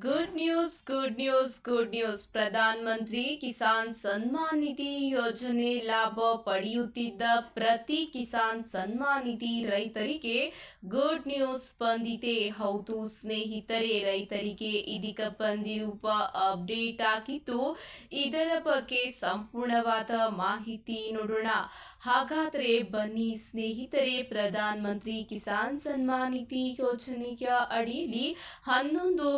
Good news good news good news ಪ್ರಧಾನ ಮಂತ್ರಿ ಕಿಸಾನ್ ಸನ್ಮಾನ್ ನಿಧಿ ಯೋಜನೆ ಲಾಭ ಪಡೆಯುತ್ತಿದ್ದ ಪ್ರತಿ ಕಿಸಾನ್ ಸನ್ಮಾನ್ ನಿಧಿ ರೈತರಿಗೆ ಗುಡ್ ನ್ಯೂಸ್ ಬಂದಿದೆ ಹೌದು ಸ್ನೇಹಿತರೆ ರೈತರಿಗೆ ಇದೀಗ ಬಂದಿರುವ ಅಪ್ಡೇಟ್ ಆಗಿದ್ದು ಇದರ ಬಗ್ಗೆ ಸಂಪೂರ್ಣವಾದ ಮಾಹಿತಿ ನೋಡೋಣ ಹಾಗಾದ್ರೆ ಬನ್ನಿ ಸ್ನೇಹಿತರೆ ಪ್ರಧಾನ ಮಂತ್ರಿ ಕಿಸಾನ್ ಸನ್ಮಾನ್ ನಿಧಿ ಯೋಜನೆಯ ಅಡಿಯಲ್ಲಿ ಹನ್ನೊಂದು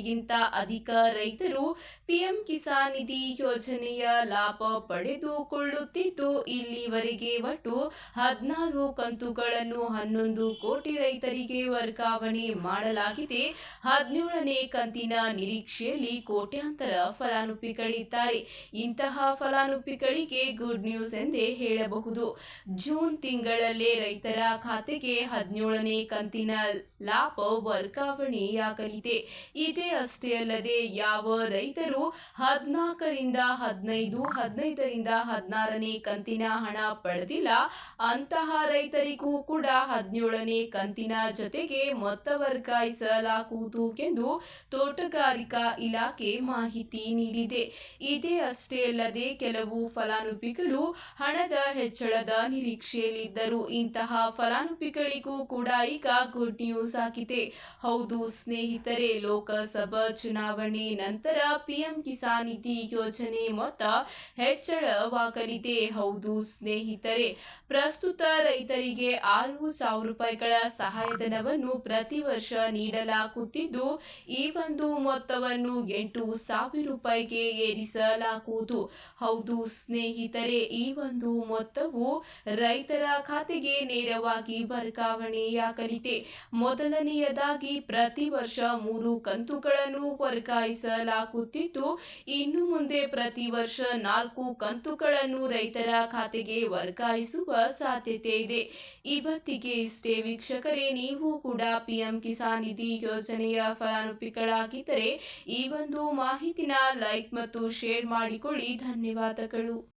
ಕೋಟಿಗಿಂತ ಅಧಿಕ ರೈತರು ಪಿಎಂ ಕಿಸಾನ್ ನಿಧಿ ಯೋಜನೆಯ ಲಾಭ ಪಡೆದುಕೊಳ್ಳುತ್ತಿದ್ದು, ಇಲ್ಲಿವರೆಗೆ ಒಟ್ಟು ಹದಿನಾರು ಕಂತುಗಳನ್ನು ಹನ್ನೊಂದು ಕೋಟಿ ರೈತರಿಗೆ ವರ್ಗಾವಣೆ ಮಾಡಲಾಗಿದೆ. ಹದಿನೇಳನೇ ಕಂತಿನ ನಿರೀಕ್ಷೆಯಲ್ಲಿ ಕೋಟ್ಯಾಂತರ ಫಲಾನುಭವಿಗಳಿದ್ದಾರೆ. ಇಂತಹ ಫಲಾನುಭವಿಗಳಿಗೆ ಗುಡ್ ನ್ಯೂಸ್ ಎಂದೇ ಹೇಳಬಹುದು. ಜೂನ್ ತಿಂಗಳಲ್ಲೇ ರೈತರ ಖಾತೆಗೆ ಹದಿನೇಳನೇ ಕಂತಿನ ಲಾಭ ವರ್ಗಾವಣೆಯಾಗಲಿದೆ. ಇದೇ ಅಷ್ಟೇ ಅಲ್ಲದೆ ಯಾವ ರೈತರು ಹದಿನಾಲ್ಕರಿಂದ ಹದಿನೈದು, ಹದಿನೈದರಿಂದ ಹದಿನಾರನೇ ಕಂತಿನ ಹಣ ಪಡೆದಿಲ್ಲ, ಅಂತಹ ರೈತರಿಗೂ ಕೂಡ ಹದಿನೇಳನೇ ಕಂತಿನ ಜೊತೆಗೆ ಮೊತ್ತ ವರ್ಗಾಯಿಸಲಾಗುವುದು ಎಂದು ತೋಟಗಾರಿಕಾ ಇಲಾಖೆ ಮಾಹಿತಿ ನೀಡಿದೆ. ಇದೇ ಅಷ್ಟೇ ಅಲ್ಲದೆ ಕೆಲವು ಫಲಾನುಭವಿಗಳು ಹಣದ ಹೆಚ್ಚಳದ ನಿರೀಕ್ಷೆಯಲ್ಲಿದ್ದರು. ಇಂತಹ ಫಲಾನುಭವಿಗಳಿಗೂ ಕೂಡ ಈಗ ಗುಡ್ ನ್ಯೂಸ್ ಆಗಿದೆ. ಹೌದು ಸ್ನೇಹಿತರೆ ಲೋಕಸಭಾ ಚುನಾವಣೆ ನಂತರ ಪಿಎಂ ಕಿಸಾನ್ ನಿಧಿ ಯೋಜನೆ ಮೊತ್ತ ಹೆಚ್ಚಳವಾಗಲಿದೆ. ಹೌದು, ಸ್ನೇಹಿತರೆ, ಪ್ರಸ್ತುತ ರೈತರಿಗೆ ಆರು ಸಾವಿರ ರೂಪಾಯಿಗಳ ಸಹಾಯಧನವನ್ನು ಪ್ರತಿ ವರ್ಷ ನೀಡಲಾಗುತ್ತಿದ್ದು, ಈ ಒಂದು ಮೊತ್ತವನ್ನು ಎಂಟು ಸಾವಿರ ರೂಪಾಯಿಗೆ ಏರಿಸಲಾಗುವುದು. ಹೌದು, ಸ್ನೇಹಿತರೆ, ಈ ಒಂದು ಮೊತ್ತವು ರೈತರ ಖಾತೆಗೆ ನೇರವಾಗಿ ವರ್ಗಾವಣೆಯಾಗಲಿದೆ. ಮೊದಲನೆಯದಾಗಿ ಪ್ರತಿ ವರ್ಷ ಮೂರು ಕಂತುಗಳನ್ನು ವರ್ಗಾಯಿಸಲಾಗುತ್ತಿದ್ದು ಇನ್ನು ಮುಂದೆ ಪ್ರತಿ ವರ್ಷ ನಾಲ್ಕು ಕಂತುಗಳನ್ನು ರೈತರ ಖಾತೆಗೆ ವರ್ಗಾಯಿಸುವ ಸಾಧ್ಯತೆ ಇದೆ. ಇವತ್ತಿಗೆ ಇಷ್ಟೇ ವೀಕ್ಷಕರೇ, ನೀವು ಕೂಡ ಪಿಎಂ ಕಿಸಾನ್ ನಿಧಿ ಯೋಜನೆಯ ಫಲಾನುಭವಿಗಳಾಗಿದ್ದರೆ ಈ ಒಂದು ಮಾಹಿತಿನ ಲೈಕ್ ಮತ್ತು ಶೇರ್ ಮಾಡಿಕೊಳ್ಳಿ. ಧನ್ಯವಾದಗಳು.